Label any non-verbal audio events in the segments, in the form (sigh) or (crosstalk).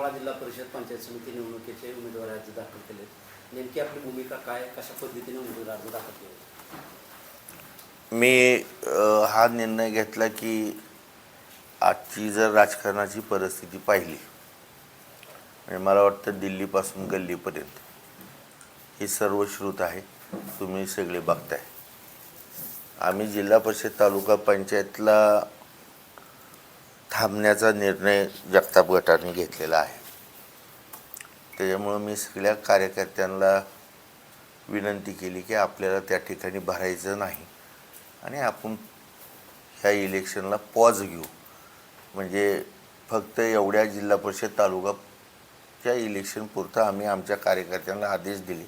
करमाळा जिल्हा परिषद पंचायत समिती निवडणुकीचे उमेदवार अर्ज दाखल केले नेमकी आपली भूमिका काय कशा पद्धतीने उमेदवार अर्ज दाखल केले मी हा निर्णय घेतला की आजची जर राजकारणाची परिस्थिती पाहिली म्हणजे मला वाटतं दिल्लीपासून गल्लीपर्यंत हे सर्व श्रुत आहे. तुम्ही सगळे बघताय. आम्ही जिल्हा परिषद तालुका पंचायतला थांबण्याचा निर्णय जगताप गटाने घेतलेला आहे. त्याच्यामुळं मी सगळ्या कार्यकर्त्यांना विनंती केली की आपल्याला त्या ठिकाणी भरायचं नाही आणि आपण ह्या इलेक्शनला पॉज घेऊ. म्हणजे फक्त एवढ्या जिल्हा परिषद तालुकाच्या इलेक्शन पुरतं आम्ही आमच्या कार्यकर्त्यांना आदेश दिले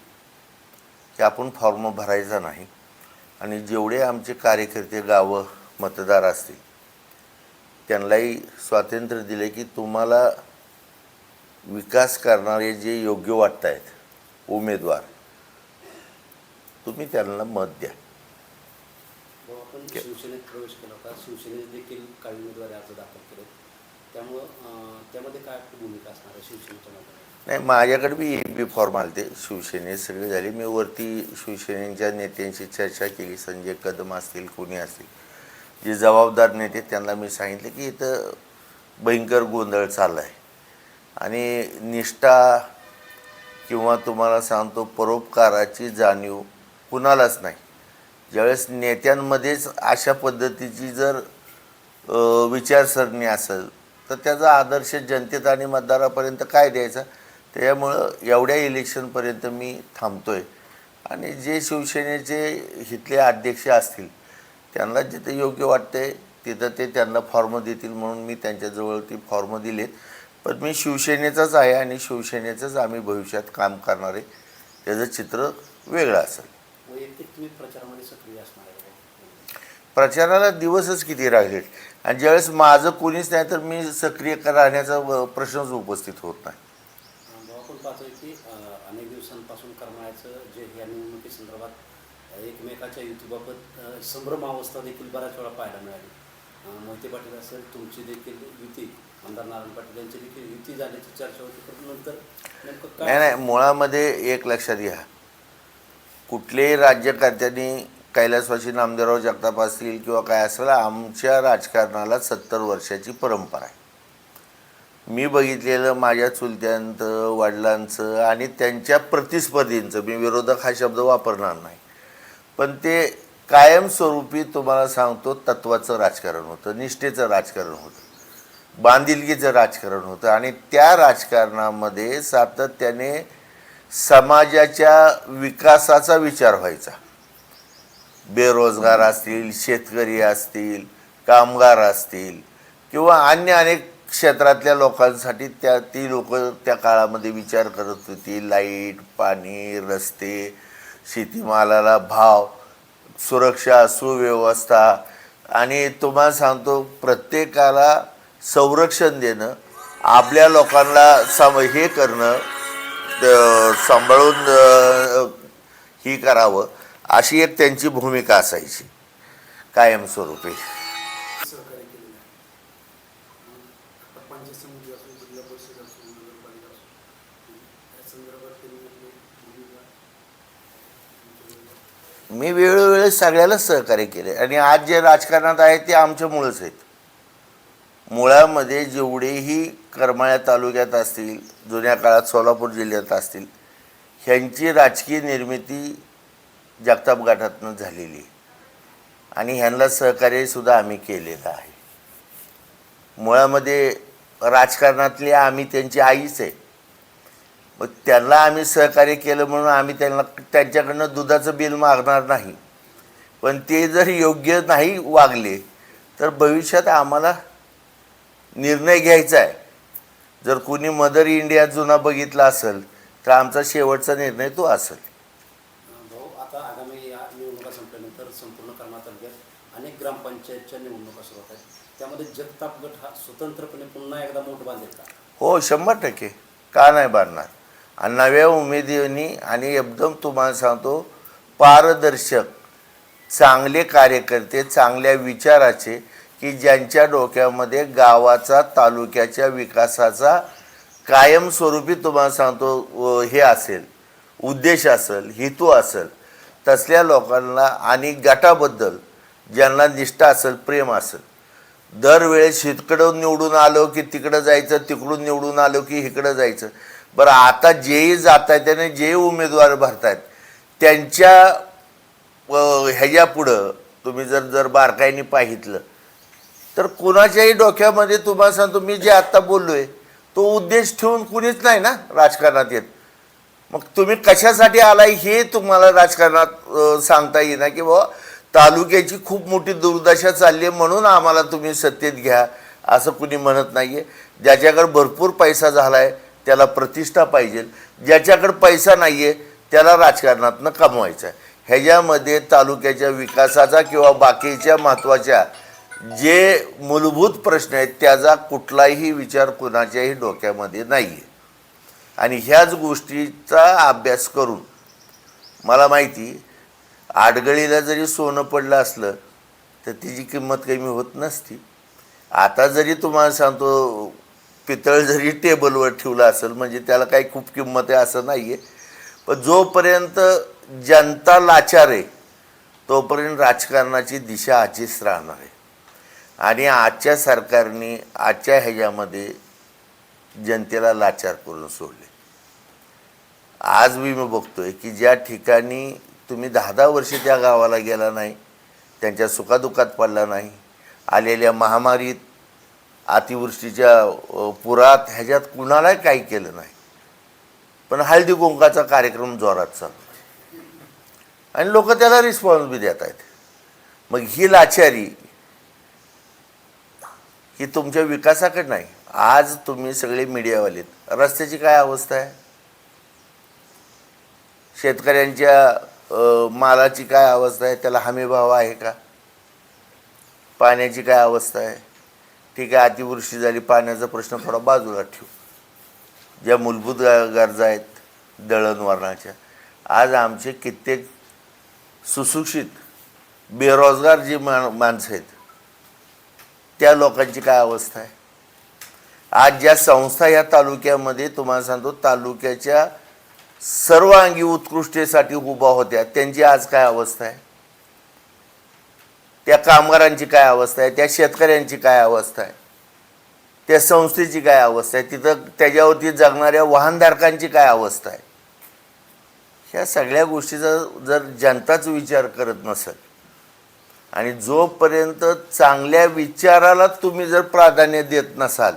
की आपण फॉर्म भरायचा नाही. आणि जेवढे आमचे कार्यकर्ते गावं मतदार असतील त्यांनाही स्वातंत्र्य दिले की तुम्हाला विकास करणारे जे योग्य वाटत आहेत उमेदवार तुम्ही त्यांना मत द्या. शिवसेनेत प्रवेश केला होता. देखील काही उमेदवारी अर्ज दाखल केले त्यामुळं त्यामध्ये काय भूमिका असणार आहे शिवसेनेच्या नाही माझ्याकडे बी ए बी फॉर्म आले ते शिवसेने सगळे झाले. मी वरती शिवसेनेच्या नेत्यांशी चर्चा केली. संजय कदम असतील कोणी असतील. जे जबाबदार नेते त्यांना मी सांगितलं की इथं भयंकर गोंधळ चालला आहे आणि निष्ठा किंवा तुम्हाला सांगतो परोपकाराची जाणीव कुणालाच नाही. ज्यावेळेस नेत्यांमध्येच अशा पद्धतीची जर विचारसरणी असेल तर त्याचा आदर्श जनतेत आणि मतदारापर्यंत काय द्यायचा? त्याच्यामुळं एवढ्या इलेक्शनपर्यंत मी थांबतो आहे आणि जे शिवसेनेचे इथले अध्यक्ष असतील त्यांना जिथं योग्य वाटते तिथं ते त्यांना फॉर्म देतील म्हणून मी त्यांच्याजवळ ती फॉर्म दिलेत. पण मी शिवसेनेचाच आहे आणि शिवसेनेचंच आम्ही भविष्यात काम करणार आहे. त्याचं चित्र वेगळं असेल. प्रचाराला दिवसच किती राहिलेत? आणि ज्यावेळेस माझं कोणीच नाही तर मी सक्रिय राहण्याचा प्रश्नच उपस्थित होत नाही. आपण पाहतोय की अनेक दिवसांपासून करमाळ्याचं जे या निवडणुकीसंदर्भात एकमेकाच्या युतीबाबत संभ्रमावस्था देखील बऱ्याच वेळा पाहायला मिळाली. मोहिते पाटील असेल तुमची देखील युती आमदार नारायण पाटील यांची देखील युती झाल्याची चर्चा होती पण नंतर नेमकं नाही नाही मुळामध्ये एक लक्षात घ्या. कुठल्याही राज्यकर्त्यांनी कैलासवासी नामदेवराव जगताप असतील किंवा काय असेल आमच्या राजकारणाला सत्तर वर्षाची परंपरा आहे. मी बघितलेलं माझ्या चुलत्यांचं वडिलांचं आणि त्यांच्या प्रतिस्पर्धींचं मी विरोधक हा शब्द वापरणार नाही. पण ते कायमस्वरूपी तुम्हाला सांगतो तत्वाचं राजकारण होतं निष्ठेचं राजकारण होतं. बांधिलकीचं राजकारण होतं आणि त्या राजकारणामध्ये सातत्याने समाजाच्या विकासाचा विचार व्हायचा. बेरोजगार असतील शेतकरी असतील कामगार असतील किंवा अन्य अनेक क्षेत्रातल्या लोकांसाठी त्या ती लोक त्या काळामध्ये विचार करत होती लाइट पाणी रस्ते शेतीमालाला भाव सुरक्षा सुव्यवस्था आणि तुम्हाला सांगतो प्रत्येकाला संरक्षण देणं आपल्या लोकांना सम हे करणं सांभाळून ही करावं अशी एक त्यांची भूमिका असायची. कायमस्वरूपी. मी वेळोवेळी सगळ्यालाच सहकार्य केले. आणि आज जे राजकारणात आहे ते आमच्यामुळंच आहेत. मुळामध्ये जेवढेही करमाळ्या तालुक्यात असतील जुन्या काळात सोलापूर जिल्ह्यात असतील ह्यांची राजकीय निर्मिती जगताप गटातनं झालेली आहे. आणि ह्यांना सहकार्यसुद्धा आम्ही केलेलं आहे. मुळामध्ये राजकारणातली आम्ही त्यांची आईच आहे त्यांना आम्ही सहकार्य केलं म्हणून आम्ही त्यांना त्यांच्याकडनं दुधाचं बिल मागणार नाही. पण ते जर योग्य नाही वागले तर भविष्यात आम्हाला निर्णय घ्यायचा आहे. जर कोणी मदर इंडिया जुना बघितला असेल तर आमचा शेवटचा निर्णय तो असेल. भाऊ आता आगामी या निवडणुका संपल्यानंतर संपूर्ण करमाळा तालुक्यात अनेक ग्रामपंचायतच्या निवडणुका सुरू होत आहेत. त्यामध्ये जगताप गट हा स्वतंत्रपणे पुन्हा एकदा मोठ बांधेल का? हो शंभर टक्के. का नाही बांधणार? आणि नव्या उमेदीने आणि एकदम तुम्हाला सांगतो पारदर्शक चांगले कार्यकर्ते चांगल्या विचाराचे की ज्यांच्या डोक्यामध्ये गावाचा तालुक्याच्या विकासाचा कायमस्वरूपी तुम्हाला सांगतो हे असेल उद्देश असेल हेतू असेल तसल्या लोकांना आणि गटाबद्दल ज्यांना निष्ठा असेल प्रेम असेल. दरवेळेस इकडं निवडून आलो की तिकडं जायचं तिकडून निवडून आलो की इकडं जायचं. बरं आता जेही जात आहेत त्याने जे उमेदवार भरतायत त्यांच्या ह्याच्या पुढं तुम्ही जर जर बारकाईने पाहितलं तर कुणाच्याही डोक्यामध्ये तुम्हाला सांगतो मी जे आत्ता बोललो आहे तो उद्देश ठेवून कुणीच नाही ना राजकारणात येत. मग तुम्ही कशासाठी आलाय हे तुम्हाला राजकारणात सांगता येईना की बाबा तालुक्याची खूप मोठी दुर्दशा चालली आहे म्हणून आम्हाला तुम्ही सत्तेत घ्या असं कुणी म्हणत नाही आहे ज्याच्याकडे भरपूर पैसा झाला आहे त्याला प्रतिष्ठा पाहिजे. ज्याच्याकडे पैसा नाही आहे त्याला राजकारणातनं कमवायचं आहे. ह्याच्यामध्ये तालुक्याच्या विकासाचा किंवा बाकीच्या महत्त्वाच्या जे मूलभूत प्रश्न आहेत त्याचा कुठलाही विचार कुणाच्याही डोक्यामध्ये नाही आहे आणि ह्याच गोष्टीचा अभ्यास करून मला माहिती आडगळीला जरी सोनं पडलं असलं तर तिची किंमत कमी होत नसती. आता जरी तुम्हाला सांगतो पितळ जरी टेबलवर ठेवलं असेल म्हणजे त्याला काही खूप किंमत आहे असं नाही आहे पण जोपर्यंत जनता लाचार आहे तोपर्यंत राजकारणाची दिशा आजीच राहणार आहे. आणि आजच्या सरकारने आजच्या ह्याच्यामध्ये जनतेला लाचार करून सोडले. आज मी मी बघतोय की ज्या ठिकाणी तुम्ही दहा दहा वर्षे त्या गावाला गेला नाही त्यांच्या सुखादुखात पडला नाही आलेल्या महामारीत अतिवृष्टीच्या पुरात ह्याच्यात कुणालाही काही केलं नाही. पण हळदी कुंकाचा कार्यक्रम जोरात चालू आणि लोक त्याला रिस्पॉन्स बी देत आहेत. मग ही लाचारी ही तुमच्या विकासाकडे नाही. आज तुम्ही सगळे मीडियावालेत रस्त्याची काय अवस्था आहे? शेतकऱ्यांच्या मालाची काय अवस्था आहे? त्याला हमीभाव आहे का? पाण्याची काय अवस्था आहे? ठीक आहे अतिवृष्टी झाली पाण्याचा प्रश्न थोडा बाजूला ठेवू. ज्या मूलभूत गरजा आहेत दळणवळणाच्या आज आमचे कित्येक सुशिक्षित बेरोजगार जी मा माणसं आहेत त्या लोकांची काय अवस्था आहे? आज ज्या संस्था या तालुक्यामध्ये तुम्हाला सांगतो तालुक्याच्या सर्व अंगी उत्कृष्टेसाठी उभा होत्या त्यांची आज काय अवस्था आहे? त्या कामगारांची काय अवस्था आहे त्या शेतकऱ्यांची काय अवस्था आहे त्या संस्थेची काय अवस्था आहे तिथं त्याच्यावरती जगणाऱ्या वाहनधारकांची काय अवस्था आहे? ह्या सगळ्या गोष्टीचा जर जनताच विचार करत नसेल आणि जोपर्यंत चांगल्या विचाराला तुम्ही जर प्राधान्य देत नसाल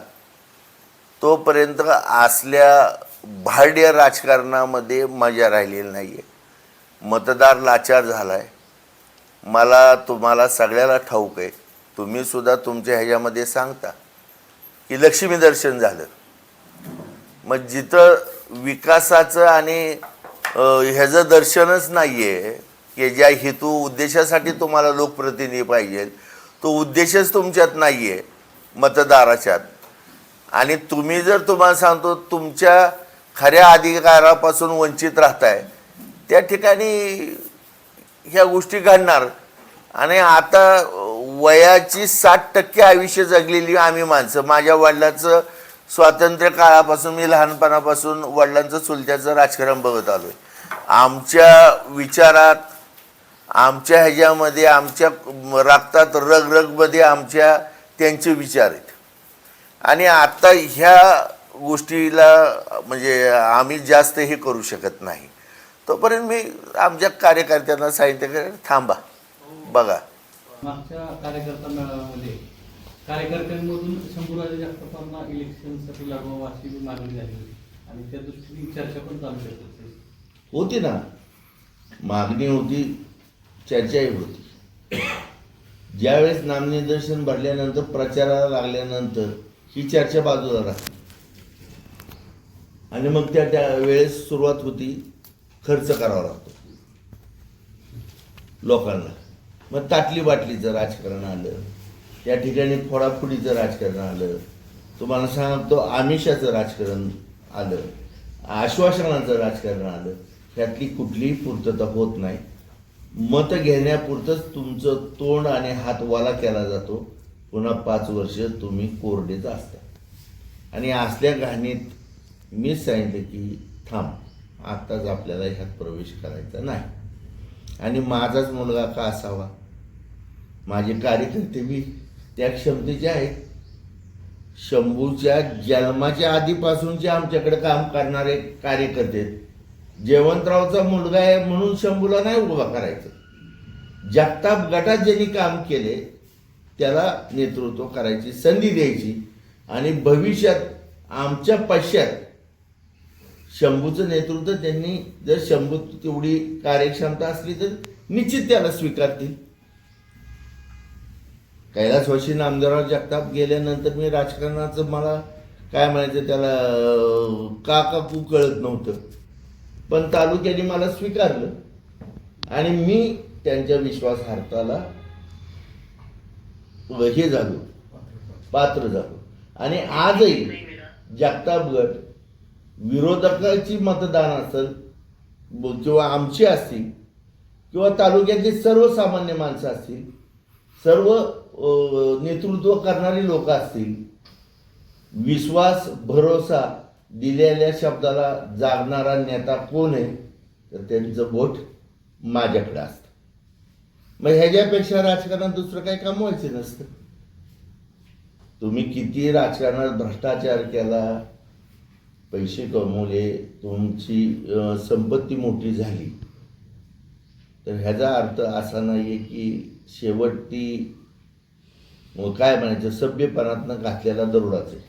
तोपर्यंत असल्या भाड्य राजकारणामध्ये मजा राहिलेली नाही आहे मतदार लाचार झाला आहे मला तुम्हाला सगळ्याला ठाऊक आहे. तुम्हीसुद्धा तुमच्या ह्याच्यामध्ये सांगता की लक्ष्मी दर्शन झालं. मग जिथं विकासाचं आणि ह्याचं दर्शनच नाही आहे की ज्या हेतू उद्देशासाठी तुम्हाला लोकप्रतिनिधी पाहिजे तो उद्देशच तुमच्यात नाही आहे मतदाराच्यात. आणि तुम्ही जर तुम्हाला सांगतो तुमच्या खऱ्या अधिकारापासून वंचित राहताय त्या ठिकाणी ह्या गोष्टी घडणार. आणि आता वयाची साठ टक्के आयुष्य जगलेली आम्ही माणसं. माझ्या वडिलाचं स्वातंत्र्य काळापासून मी लहानपणापासून वडिलांचं चुलत्याचं राजकारण बघत आलो आहे आमच्या विचारात आमच्या ह्याच्यामध्ये आमच्या रक्तात रगरगमध्ये आमच्या त्यांचे विचार आहेत. आणि आता ह्या गोष्टीला म्हणजे आम्ही जास्त हे करू शकत नाही. तोपर्यंत मी आमच्या कार्यकर्त्यांना सांगितलं की थांबा. बघा. मागच्या कार्यकर्ता मेळाव्यामध्ये कार्यकर्त्यांमधून शंभूराजे जगतापांना इलेक्शनसाठी लढवावं अशी मागणी झाली होती. आणि त्या दृष्टीने चर्चा पण चालू होती. ना. मागणी होती चर्चाही होती. ज्यावेळेस नामनिदर्शन भरल्यानंतर प्रचाराला लागल्यानंतर ही चर्चा बाजूला राहते आणि मग त्या त्या वेळेस सुरुवात होती. खर्च करावा लागतो. लोकांना. मग ताटली बाटलीचं राजकारण आलं. त्या ठिकाणी फोडाफोडीचं राजकारण आलं. तुम्हाला सांगतो आमिषाचं राजकारण आलं. आश्वासनाचं राजकारण आलं. ह्यातली कुठलीही पूर्तता होत नाही. मत घेण्यापुरतंच तुमचं तोंड आणि हात वाला केला जातो. पुन्हा पाच वर्ष तुम्ही कोरडेच असता. आणि असल्या घाणीत मी सांगितलं की थांब. आत्ताच आपल्याला ह्यात प्रवेश करायचा नाही. आणि माझाच मुलगा का असावा? माझे कार्यकर्ते मी त्या क्षमतेचे आहेत. शंभूच्या जन्माच्या आधीपासूनचे आमच्याकडे काम करणारे कार्यकर्ते आहेत. जयवंतरावचा मुलगा आहे म्हणून शंभूला नाही उभा करायचं. जगताप गटात ज्यांनी काम केले त्याला नेतृत्व करायची संधी द्यायची. आणि भविष्यात आमच्या पश्चात शंभूचं नेतृत्व त्यांनी जर शंभू तेवढी कार्यक्षमता असली तर निश्चित त्याला स्वीकारतील. कैलासवासी नामदेवराव जगताप गेल्यानंतर मी राजकारणाचं मला काय म्हणायचं त्याला का का कू कळत नव्हतं. पण तालुक्याने मला स्वीकारलं. आणि मी त्यांच्या विश्वासार्हताला हे झालो पात्र झालो. आणि आजही जगताप गट विरोधकाची मतदान असेल किंवा आमची असतील किंवा तालुक्यातली सर्वसामान्य माणसं असतील सर्व नेतृत्व करणारी लोक असतील विश्वास भरोसा दिलेल्या शब्दाला जागणारा नेता कोण आहे तर त्यांचं बोट माझ्याकडे असतं. मग ह्याच्यापेक्षा राजकारणात दुसरं काही काम व्हायचं नसतं. तुम्ही किती राजकारणात भ्रष्टाचार केला पैसे कमवले तुमची संपत्ती मोठी झाली तर ह्याचा अर्थ असा नाही आहे की शेवट ती मग काय म्हणायचं सभ्यपणातनं घातलेला दरोडाच आहे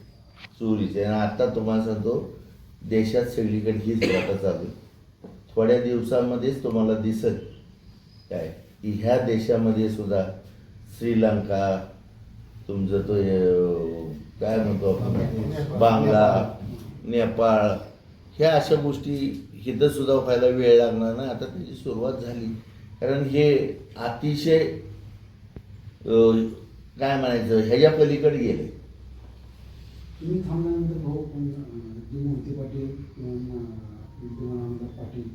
चोरीचे आणि आता तुम्हाला सांगतो देशात सगळीकडे हीच घाटा चालू आहे. थोड्या दिवसामध्येच तुम्हाला दिसत काय की ह्या देशामध्ये सुद्धा श्रीलंका तुमचं तो काय म्हणतो आपण बांगला नेपाळ ह्या अशा गोष्टी इथं सुद्धा व्हायला वेळ लागणार नाही आता त्याची सुरुवात झाली. कारण हे अतिशय काय म्हणायचं? ह्याच्या पलीकडे गेले. तुम्ही थांबल्यानंतर भाऊ मोहिते पाटील किंवा आमदार पाटील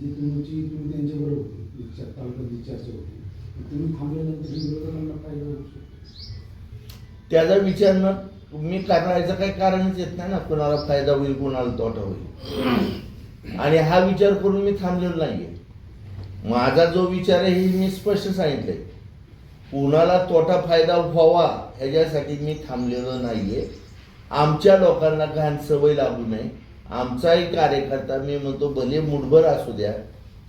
जी तुमची तुम्ही त्यांच्याबरोबर होती. चर्चा होती. तुम्ही थांबल्यानंतर विरोधकांना फायदा होऊ शकतो त्याचा विचार न मी करायचं काही कारणच येत नाही ना. कुणाला फायदा होईल कुणाला तोटा होईल. आणि हा विचार करून मी थांबलेलो नाहीये. माझा जो विचार आहे हे मी स्पष्ट सांगितलंय. कुणाला तोटा फायदा व्हावा ह्याच्यासाठी मी थांबलेलो नाहीये. आमच्या लोकांना घाण सवय लागू नये. आमचाही कार्यकर्ता मी म्हणतो भले मुठभर असू द्या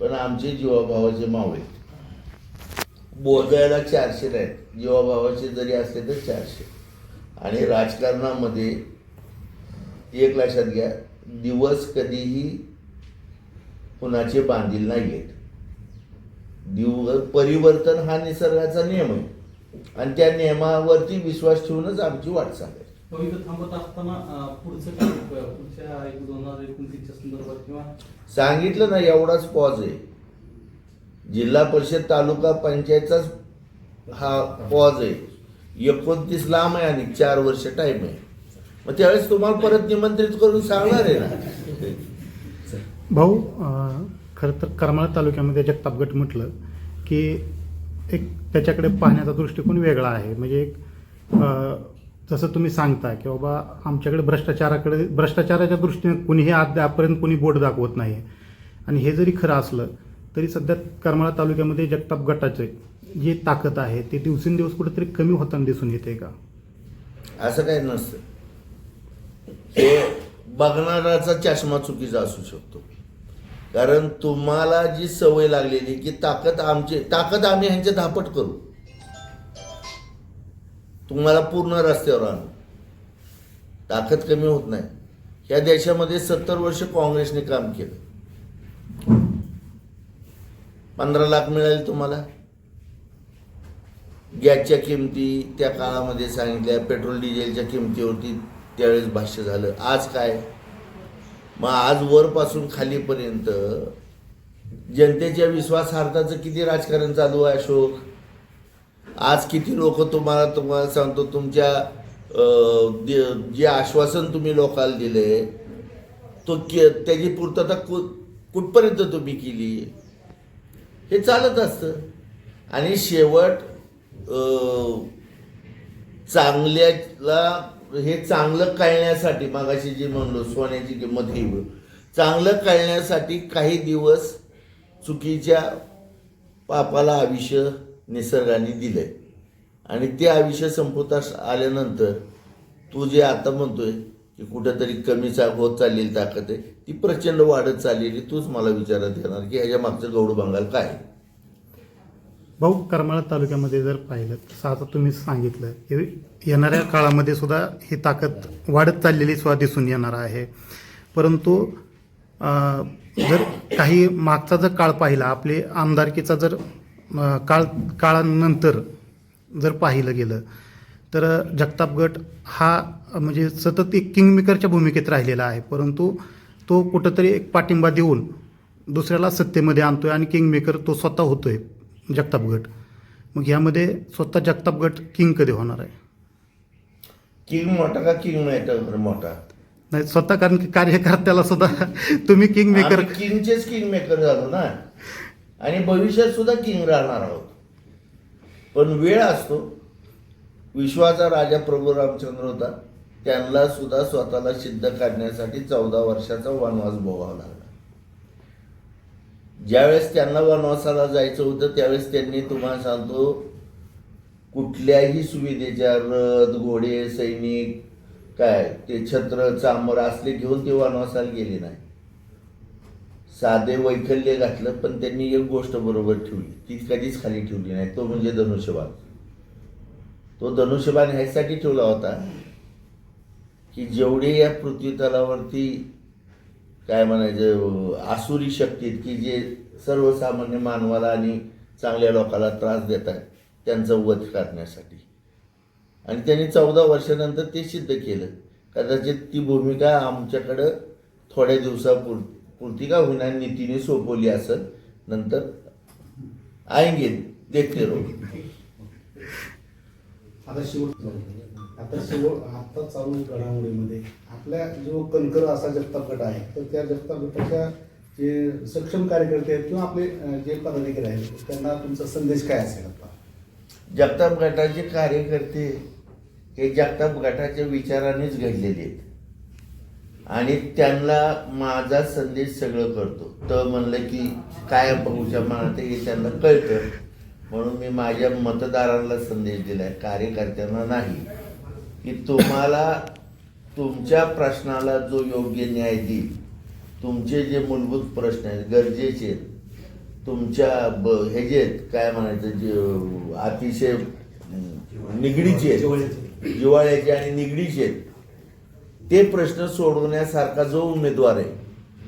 पण आमचे जीवाभावाचे मावळे बोलायला चारशे आहेत. जीवाभावाचे जरी असले तर चारशे. आणि राजकारणामध्ये एक लक्षात घ्या दिवस कधीही कुणाचे बांधील नाही आहेत दिवस परिवर्तन हा निसर्गाचा नियम आहे. आणि त्या नियमावरती विश्वास ठेवूनच आमची वाटचाल आहे किंवा सांगितलं ना एवढाच पॉज आहे. जिल्हा परिषद तालुका पंचायतचाच हा पॉज आहे. एकोणतीस लांब आहे आणि चार वर्ष टाईम आहे. मग त्यावेळेस तुम्हाला परत निमंत्रित करून सांगणार आहे ना. भाऊ खरं तर करमाळा तालुक्यामध्ये जगतापगट म्हटलं की एक त्याच्याकडे पाहण्याचा दृष्टिकोन वेगळा आहे. म्हणजे एक जसं तुम्ही सांगता की बाबा आमच्याकडे भ्रष्टाचाराकडे भ्रष्टाचाराच्या दृष्टीने कुणीही अद्यापर्यंत कुणी बोट दाखवत नाही. आणि हे जरी खरं असलं तरी सध्या करमाळा तालुक्यामध्ये जगताप गटाचे जी ताकद आहे ते दिवसेंदिवस कुठेतरी कमी होताना दिसून येते का? असं काही नसतं. हे बघणाराचा चष्मा चुकीचा असू शकतो. कारण तुम्हाला जी सवय लागलेली की ताकद आमची ताकद आम्ही ह्यांचे धापट करू. तुम्हाला पूर्ण रस्त्यावर आणू. ताकद कमी होत नाही. या देशामध्ये सत्तर वर्ष काँग्रेसने काम केलं. पंधरा लाख मिळाले तुम्हाला. गॅसच्या किमती त्या काळामध्ये सांगितल्या पेट्रोल डिझेलच्या किमतीवरती त्यावेळेस भाष्य झालं. आज काय? मग आज वरपासून खालीपर्यंत जनतेच्या विश्वासार्थाचं किती राजकारण चालू आहे अशोक? आज किती लोक तुम्हाला तुम्हाला सांगतो तुमच्या दे- जे आश्वासन तुम्ही लोकांना दिले तो के त्याची पूर्तता कु कुठपर्यंत तुम्ही केली? हे चालत असतं. आणि शेवट चांगल्याला हे चांगलं कळण्यासाठी मागाशी जे म्हणलो सोन्याची किंमत ही. चांगलं कळण्यासाठी काही दिवस चुकीच्या पापाला आयुष्य निसर्गाने दिलं आहे आणि ते आयुष्य संपुष्टात आल्यानंतर तू जे आता म्हणतोय की कुठंतरी कमीचा होत चाललेली ताकद आहे. ती प्रचंड वाढत चाललेली तूच मला विचारात येणार की ह्याच्या मागचं गौड बंगाल काय भाऊ करमाळा तालुक्यामध्ये जर पाहिलं तसं आता तुम्ही सांगितलं की येणाऱ्या काळामध्ये सुद्धा ही ताकद वाढत चाललेली सुद्धा दिसून येणार आहे. परंतु जर काही मागचा जर काळ पाहिला आपले आमदारकीचा जर काळ काळानंतर जर पाहिलं गेलं तर जगताप गट हा म्हणजे सतत एक किंगमेकरच्या भूमिकेत राहिलेला आहे. परंतु तो कुठंतरी एक पाठिंबा देऊन दुसऱ्याला सत्तेमध्ये आणतोय आणि किंगमेकर तो स्वतः होतोय जगताप गट. मग यामध्ये स्वतः जगताप गट किंग कधी होणार आहे? किंग मोठा का किंग मॅटर मोठा? नाही स्वतः कारण की कार्यकर्त्याला सुद्धा (laughs) तुम्ही किंग मेकर किंगचेच किंग मेकर झालो ना. आणि भविष्यात सुद्धा किंग राहणार आहोत. पण वेळ असतो. विश्वाचा राजा प्रभू रामचंद्र होता. त्यांना सुद्धा स्वतःला सिद्ध काढण्यासाठी चौदा वर्षाचा वनवास भोगावा लागला. ज्यावेळेस त्यांना वनवासाला जायचं होतं त्यावेळेस त्यांनी तुम्हाला सांगतो कुठल्याही सुविधेच्या रथ घोडे सैनिक काय ते छत्र चांबर असले घेऊन ते वनवासाला गेले नाही. साधे वैकल्य घातलं पण त्यांनी एक गोष्ट बरोबर ठेवली. ती कधीच खाली ठेवली नाही. तो म्हणजे धनुष्यबाण. तो धनुष्यबाण ह्यासाठी ठेवला होता की जेवढे या पृथ्वीतलावरती काय म्हणायचं आसुरी शक्तीत की जे सर्वसामान्य मानवाला आणि चांगल्या लोकाला त्रास देतात त्यांचा वध करण्यासाठी. आणि त्यांनी चौदा वर्षानंतर ते सिद्ध केलं. कदाचित ती भूमिका आमच्याकडं थोड्या दिवसापूर पुरती का होईना नीतीने सोपवली असं नंतर आएंगे देखते रोग आता शेवट आता शेवट आता चालू घडामोडीमध्ये. आपल्या जो कणकर असा जगताप गट आहे तर त्या जगताप गटाच्या जे सक्षम कार्यकर्ते आहेत किंवा आपले जे पदाधिकारी आहेत त्यांना तुमचा संदेश काय असेल आता? जगताप गटाचे कार्यकर्ते हे जगताप गटाच्या विचारानेच घडलेले आहेत. आणि त्यांना माझा संदेश सगळं करतो. तर म्हणलं की काय बघूच्या मनात हे त्यांना कळतं. म्हणून मी माझ्या मतदारांना संदेश दिला आहे कार्यकर्त्यांना नाही की तुम्हाला तुमच्या प्रश्नाला जो योग्य न्याय देईल तुमचे जे मूलभूत प्रश्न आहेत गरजेचे आहेत तुमच्या ब हे जे आहेत, काय म्हणायचं जे अतिशय निगडीचे आहेत जिवाळ्याचे आणि निगडीचे आहेत ते प्रश्न सोडवण्यासारखा जो उमेदवार आहे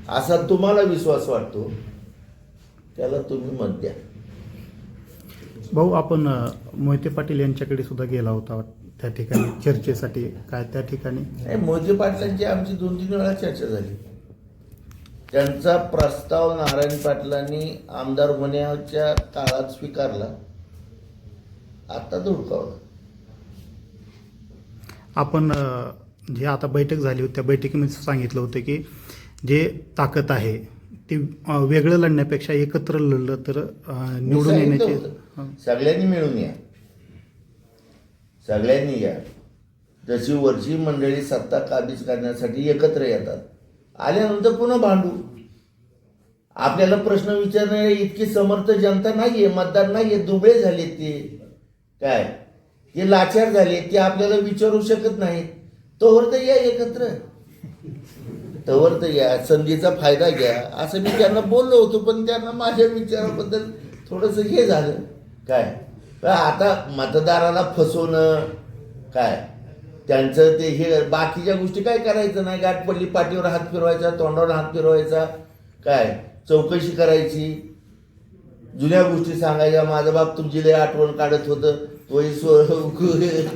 असा तुम्हाला विश्वास वाटतो त्याला तुम्ही मत द्या. भाऊ आपण मोहिते पाटील यांच्याकडे सुद्धा गेला होता त्या ठिकाणी चर्चेसाठी. काय त्या ठिकाणी? नाही मोहिते पाटलांची आमची दोन तीन वेळा चर्चा झाली. त्यांचा प्रस्ताव नारायण पाटलांनी आमदार होण्याच्या काळात स्वीकारला. आता धुडकावला. आपण जे आता बैठक झाली होती त्या बैठकीमध्ये सांगितलं होतं की जे ताकद आहे ते वेगळं लढण्यापेक्षा एकत्र लढलं तर निवडून येण्याचे. सगळ्यांनी मिळून या. सगळ्यांनी या. जशी वरची मंडळी सत्ता काबीज करण्यासाठी एकत्र येतात. आल्यानंतर पुन्हा भांडू. आपल्याला प्रश्न विचारणारे इतकी समर्थ जनता नाहीये मतदार नाहीये दुबळे झाले ते. काय? ते लाचार झाले ते आपल्याला विचारू शकत नाहीत. तोवर तर या एकत्र. तवर तर या संधीचा फायदा घ्या. असं मी त्यांना बोललो होतो पण त्यांना माझ्या विचाराबद्दल थोडंसं हे झालं. काय? आता मतदाराला फसवणं काय? त्यांचं ते हे बाकीच्या गोष्टी काय करायचं नाही? गाठ पडली पाठीवर हात फिरवायचा तोंडावर हात फिरवायचा काय? चौकशी करायची. जुन्या गोष्टी सांगायच्या. माझा बाप तुमची लय आठवण काढत होतं. तोही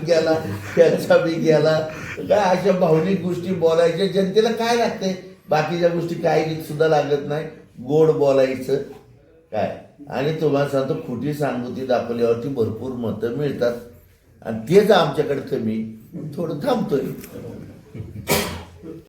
गेला त्यांचा बी गेला काय अशा भावनिक गोष्टी बोलायच्या? जनतेला काय लागते बाकीच्या गोष्टी काय सुद्धा लागत नाही. गोड बोलायचं. काय? आणि तुम्हाला सांगतो खोटी सहानुभूती दाखवल्यावरती भरपूर मतं मिळतात. आणि तेच आमच्याकडे कमी. थोडं थांबतोय.